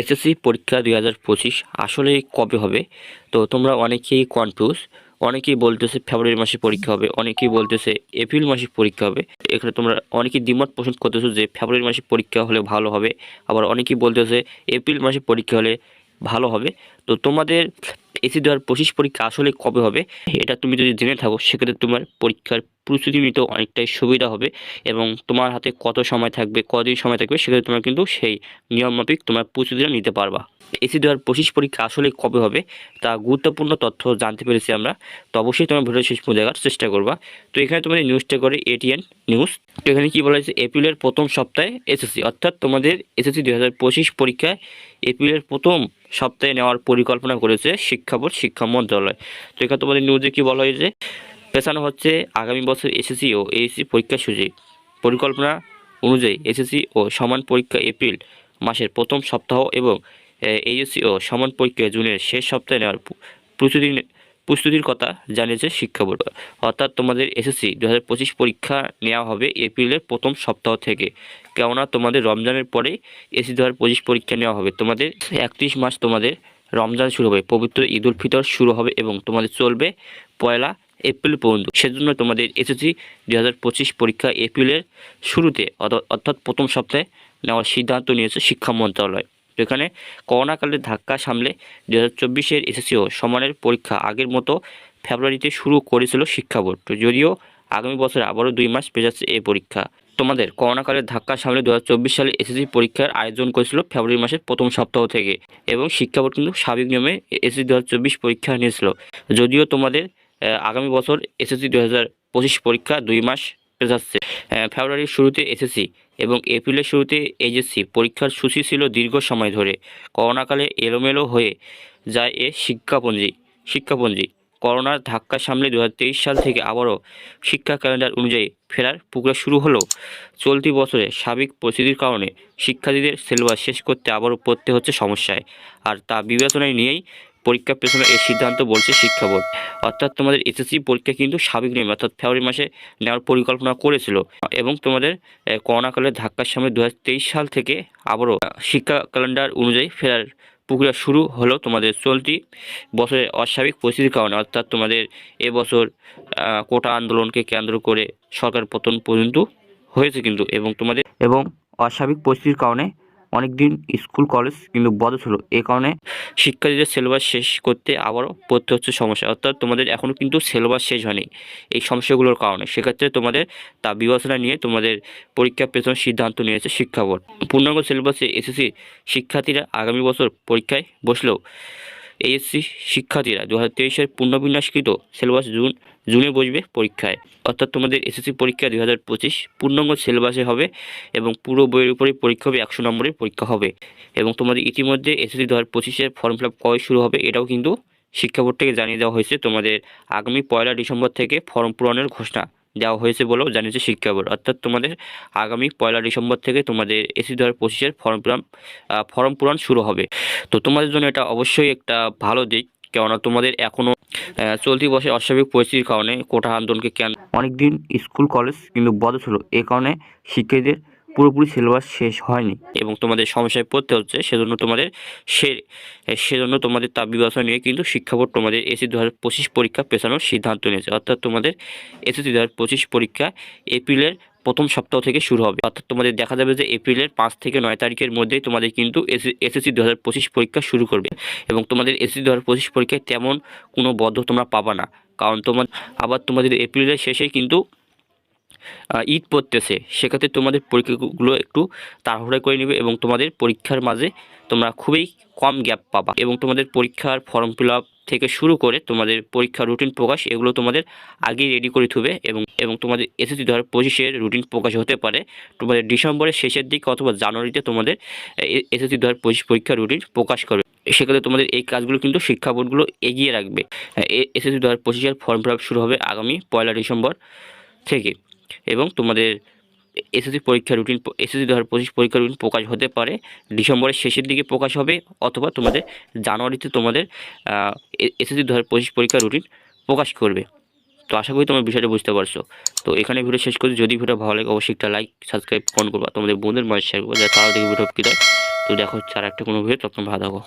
SSC পরীক্ষা দুই হাজার পঁচিশ আসলে কবে হবে? তো তোমরা অনেকেই কনফিউজ অনেকেই বলতেছে ফেব্রুয়ারি মাসে পরীক্ষা হবে, অনেকেই বলতেছে এপ্রিল মাসে পরীক্ষা হবে। এখানে তোমরা অনেকেই দ্বিমত পোষণ করতেছো যে ফেব্রুয়ারি মাসে পরীক্ষা হলে ভালো হবে, আবার অনেকেই বলতেছে এপ্রিল মাসে পরীক্ষা হলে ভালো হবে। তো তোমাদের এসি দেওয়ার পঁচিশ পরীক্ষা আসলে কবে হবে, এটা তুমি যদি জেনে থাকো, সেক্ষেত্রে তোমার পরীক্ষার প্রস্তুতি নিতে অনেকটাই সুবিধা হবে এবং তোমার হাতে কত সময় থাকবে, কদিন সময় থাকবে, সেক্ষেত্রে তোমার কিন্তু সেই নিয়ম মাফিক তোমার প্রস্তুতিটা নিতে পারবা। এসি দেওয়ার পঁচিশ পরীক্ষা আসলে কবে হবে, তা গুরুত্বপূর্ণ তথ্য জানতে পেরেছি আমরা, তো অবশ্যই তোমার ভিডিও শেষ পর্যন্ত দেখার চেষ্টা করবা। তো এখানে তোমাদের নিউজটা করে এটিএন নিউজ তো এখানে কী বলা হয়েছে এপ্রিলের প্রথম সপ্তাহে এসএসসি অর্থাৎ তোমাদের এসএসসি দু হাজার পঁচিশ পরীক্ষায় এপ্রিলের প্রথম সপ্তাহে নেওয়ার পরিকল্পনা করেছে শিক্ষা বোর্ড শিক্ষা মন্ত্রণালয়। তো এখানে তোমাদের নিউজে কী বলা হয়েছে? পেছানো হচ্ছে আগামী বছর এসএসসি ও এইচএসসি পরীক্ষা সূচি পরিকল্পনা অনুযায়ী এসএসসি ও সমান পরীক্ষা এপ্রিল মাসের প্রথম সপ্তাহ এবং এইচএসসি ও সমান পরীক্ষা জুনের শেষ সপ্তাহে নেওয়ার প্রস্তুতি প্রস্তুতির কথা জানিয়েছে শিক্ষা বোর্ড অর্থাৎ তোমাদের এসএসসি দু হাজার পঁচিশ পরীক্ষা নেওয়া হবে এপ্রিলের প্রথম সপ্তাহ থেকে। কেননা তোমাদের রমজানের পরে এসি দু হাজার পরীক্ষা নেওয়া হবে। তোমাদের একত্রিশ মাস তোমাদের রমজান শুরু হবে, পবিত্র ঈদ উল ফিতর শুরু হবে এবং তোমাদের চলবে পয়লা এপ্রিল পর্যন্ত। সেজন্য তোমাদের এসএসসি দু হাজার পঁচিশ পরীক্ষা এপ্রিলের শুরুতে অর্থ- অর্থাৎ প্রথম সপ্তাহে নেওয়ার সিদ্ধান্ত নিয়েছে শিক্ষা মন্ত্রণালয়। এখানে করোনাকালের ধাক্কা সামলে দু হাজার চব্বিশের এসএসসি ও সমানের পরীক্ষা আগের মতো ফেব্রুয়ারিতে শুরু করেছিল শিক্ষা বোর্ড। যদিও আগামী বছর আবারও দুই মাস পেঁচাচ্ছে এই পরীক্ষা। তোমাদের করোনাকালের ধাক্কা সামলে দু সালে এসএসসি পরীক্ষার আয়োজন করেছিল ফেব্রুয়ারি মাসের প্রথম সপ্তাহ থেকে এবং শিক্ষা বোর্ড কিন্তু স্বাভাবিক নিয়মে এসএসসি দু হাজার চব্বিশ পরীক্ষা নিয়েছিল। যদিও তোমাদের আগামী বছর এসএসসি দু হাজার পঁচিশ পরীক্ষা দুই মাস আহ, ফেব্রুয়ারির শুরুতে এসএসসি এবং এপ্রিলের শুরুতে এইচএসসি পরীক্ষার সূচি ছিল দীর্ঘ সময় ধরে। করোনাকালে এলোমেলো হয়ে যায় এ শিক্ষাপঞ্জি শিক্ষাপঞ্জি। করোনার ধাক্কা সামলে দু হাজার তেইশ সাল থেকে আবারও শিক্ষা ক্যালেন্ডার অনুযায়ী ফেরার প্রক্রিয়া শুরু হলো। চলতি বছরে সার্বিক পরিস্থিতির কারণে শিক্ষার্থীদের সিলেবাস শেষ করতে আবারও পড়তে হচ্ছে সমস্যায়। আর তা বিবেচনায় নিয়েই পরীক্ষা পেছনে এই সিদ্ধান্ত বলছে শিক্ষা বোর্ড। অর্থাৎ তোমাদের এসএসসি পরীক্ষা কিন্তু স্বাভাবিক নিয়মে, অর্থাৎ ফেব্রুয়ারি মাসে নেওয়ার পরিকল্পনা করেছিল এবং তোমাদের করোনাকালের ধাক্কার সামনে দু হাজার তেইশ সাল থেকে আবারও শিক্ষা ক্যালেন্ডার অনুযায়ী ফেরার প্রক্রিয়া শুরু হলো তোমাদের চলতি বছরের অস্বাভাবিক পরিস্থিতির কারণে। অর্থাৎ তোমাদের এবছর কোটা আন্দোলনকে কেন্দ্র করে সরকার পতন পর্যন্ত হয়েছে কিন্তু, এবং তোমাদের, এবং অস্বাভাবিক পরিস্থিতির কারণে অনেক দিন স্কুল, কলেজ কিন্তু বন্ধ ছিল। এই কারণে শিক্ষার্থীদের সিলেবাস শেষ করতে আবারও পড়তে হচ্ছে সমস্যা। অর্থাৎ তোমাদের এখনও কিন্তু সিলেবাস শেষ হয়নি এই সমস্যাগুলোর কারণে। সেক্ষেত্রে তোমাদের তা বিবেচনা নিয়ে তোমাদের পরীক্ষা পেছনের সিদ্ধান্ত নিয়েছে শিক্ষা বোর্ড। পূর্ণাঙ্গ সিলেবাসে এসএসসি শিক্ষার্থীরা আগামী বছর পরীক্ষায় বসলেও এইচএসসি শিক্ষার্থীরা দু হাজার তেইশের পুনর্বিন্যাসকৃত সিলেবাস জুন জুনে বসবে পরীক্ষায়। অর্থাৎ তোমাদের এসএসসি পরীক্ষা দুই হাজার পঁচিশ পূর্ণাঙ্গ সিলেবাসে হবে এবং পুরো বইয়ের উপরে পরীক্ষা হবে, একশো নম্বরের পরীক্ষা হবে। এবং তোমাদের ইতিমধ্যে এসএসসি দু হাজার পঁচিশের ফর্ম ফিল আপ শুরু হবে এটাও কিন্তু শিক্ষা বোর্ড থেকে জানিয়ে দেওয়া হয়েছে। তোমাদের আগামী পয়লা ডিসেম্বর থেকে ফর্ম পূরণের ঘোষণা দেওয়া হয়েছে বলেও জানিয়েছে শিক্ষা বোর্ড। অর্থাৎ তোমাদের আগামী পয়লা ডিসেম্বর থেকে তোমাদের এসি দু হাজার পঁচিশের ফর্ম পূরণ ফর্ম পূরণ শুরু হবে। তো তোমাদের জন্য এটা অবশ্যই একটা ভালো দিক। কেননা তোমাদের এখনও চলতি বছরে অস্বাভাবিক পরিস্থিতির কারণে কোটা আন্দোলনকে কেন অনেক দিন স্কুল কলেজ কিন্তু বন্ধ ছিল। এই কারণে শিক্ষার্থীদের পুরোপুরি সিলেবাস শেষ হয়নি। এবং তোমাদের সমস্যায় পড়তে হচ্ছে সেজন্য তোমাদের সে সেজন্য তোমাদের তা বিবেচনা নিয়ে কিন্তু শিক্ষা বোর্ড তোমাদের এসি দু হাজার পঁচিশ পরীক্ষা পেছানোর সিদ্ধান্ত নিয়েছে। অর্থাৎ তোমাদের এসএসসি দু পঁচিশ পরীক্ষা এপ্রিলের প্রথম সপ্তাহ থেকে শুরু হবে। অর্থাৎ তোমাদের দেখা যাবে যে এপ্রিলের পাঁচ থেকে নয় তারিখের মধ্যে তোমাদের কিন্তু এসএসসি দু হাজার পঁচিশ পরীক্ষা শুরু করবে এবং তোমাদের এসএসসি দু হাজার পঁচিশ পরীক্ষায় তেমন কোনো বদ্ধ তোমরা পাবা না। কারণ তোমার আবার তোমাদের এপ্রিলের শেষে কিন্তু ঈদ পড়তেছে, সেক্ষেত্রে তোমাদের পরীক্ষাগুলো একটু তাড়াহুড়া করে নেবে এবং তোমাদের পরীক্ষার মাঝে তোমরা খুবই কম গ্যাপ পাবা এবং তোমাদের পরীক্ষার ফর্ম ফিল থেকে শুরু করে তোমাদের পরীক্ষার রুটিন প্রকাশ, এগুলো তোমাদের আগেই রেডি করে থুবে এবং এবং তোমাদের এসএসসি দু হাজার পঁচিশের রুটিন প্রকাশ হতে পারে। তোমাদের ডিসেম্বরের শেষের দিকে অথবা জানুয়ারিতে তোমাদের এসএসসি দু হাজার পঁচিশ পরীক্ষার রুটিন প্রকাশ করবে। সেক্ষেত্রে তোমাদের এই কাজগুলো কিন্তু শিক্ষা বোর্ডগুলো এগিয়ে রাখবে। এসএসসি দু হাজার পঁচিশের ফর্ম ফিল শুরু হবে আগামী পয়লা ডিসেম্বর থেকে। এবং তোমাদের এসএসসি পরীক্ষা রুটিন এসএসসি দু হাজার পঁচিশ পরীক্ষা রুটিন প্রকাশ হতে পারে। ডিসেম্বরের শেষের দিকে প্রকাশ হবে অথবা তোমাদের জানুয়ারিতে তোমাদের এসএসসি দু হাজার পঁচিশ পরীক্ষা রুটিন প্রকাশ করবে। তো আশা করি তোমার বিষয়টা বুঝতে পারছ। তো এখানে ভিডিও শেষ করি যদি ভিডিও ভালো লাগে অবশ্যই একটা লাইক সাবস্ক্রাইব কমেন্ট করবা। তোমাদের বন্ধুদের মাঝে শেয়ার করব। যাতে তারাও দেখে ভিডিও কি দেয় তো দেখো আর একটা কোনো ভিডিও তখন ভালো থাকো।